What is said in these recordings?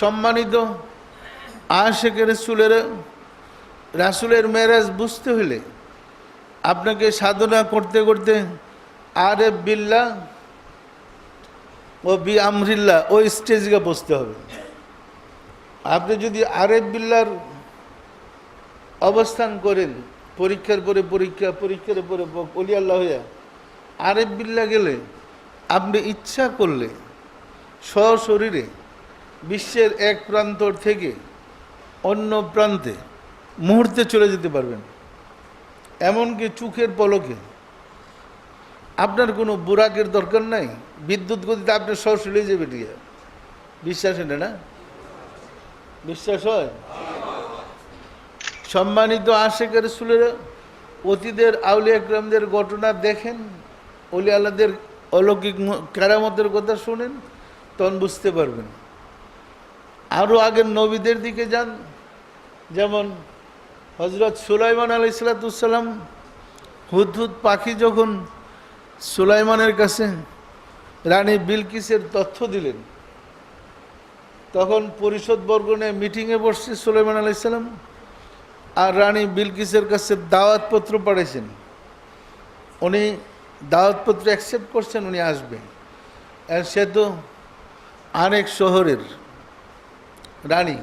সম্মানিত আশেকের রাসুলের রাসুলের মেরাজ বুঝতে হলে আপনাকে সাধনা করতে করতে আরে বিল্লা ও বি আমরিল্লা ওই স্টেজকে বসতে হবে। আপনি যদি আরেফ বিল্লার অবস্থান করেন, পরীক্ষার পরে পরীক্ষা, পরীক্ষার পরে অলি আল্লাহ হইয়া আরেফ বিল্লা গেলে আপনি ইচ্ছা করলে সশরীরে বিশ্বের এক প্রান্তর থেকে অন্য প্রান্তে মুহূর্তে চলে যেতে পারবেন। এমনকি চোখের পলকে। আপনার কোনো বুরাকের দরকার নাই। বিদ্যুৎ গতিতে আপনি সরাসরি যাবে ঠিক বিশ্বাস হয় না বিশ্বাস হয়? সম্মানিত আশেকের সুলেরা অতীতের আউলিয়া একরামদের ঘটনা দেখেন। অলি অলৌকিক কেরামতের কথা শোনেন। তখন বুঝতে পারবেন। আরও আগের নবীদের দিকে যান। যেমন হজরত সুলাইমান আলাই সালাতাম হুদহুদ পাখি যখন সুলাইমানের কাছে রানী বিলকিসের তথ্য দিলেন, তখন পরিষদ বর্গনে মিটিংয়ে বসছে সুলাইমান আলাইসাল্লাম আর রানী বিলকিসের কাছে দাওয়াতপত্র পাঠিয়েছেন উনি দাওয়াতপত্র অ্যাকসেপ্ট করছেন, উনি আসবেন। আর সে তো আরেক শহরের রানী,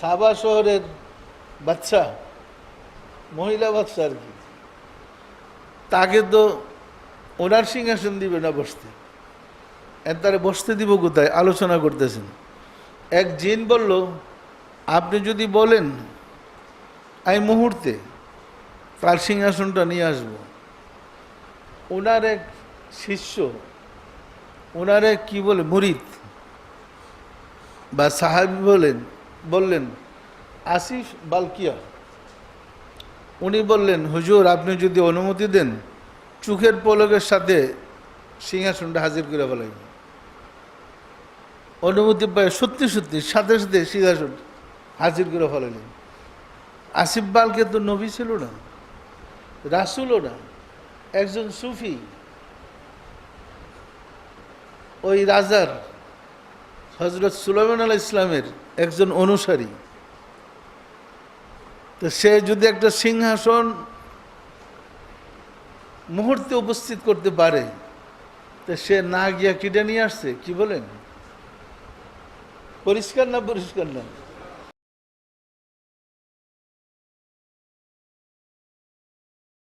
সাবা শহরের বাচ্চা মহিলা বাচ্চা আর কি। তাকে তো ওনার সিংহাসন দিবে না বসতে। তারা বসতে দিব কোথায়? আলোচনা করতেছেন। এক জিন বলল, আপনি যদি বলেন আমি মুহূর্তে তার সিংহাসনটা নিয়ে আসব। ওনার এক শিষ্য, ওনার এক কী বলে, মুরিদ বা সাহাবি বলেন, বললেন, আসিফ বালকিয়া। উনি বললেন, হুজুর, আপনি যদি অনুমতি দেন, চোখের পলকের সাথে সিংহাসনটা হাজির করে ফেলাইব অনুমতি পায় সত্যি সত্যি সাথে সাথে সিংহাসন হাজির করে ফেলাইলেন। আসিফ বালকে তো নবী ছিল না, রাসুলও না, একজন সুফি। ওই রাজার হজরত সুলাইমান আল ইসলামের একজন অনুসারী। তো সে যদি একটা সিংহাসন মুহূর্তে উপস্থিত করতে পারে, তো সে না গিয়া কিটা নিয়ে আসছে? কি বলেন? পরিষ্কার না পরিষ্কার না?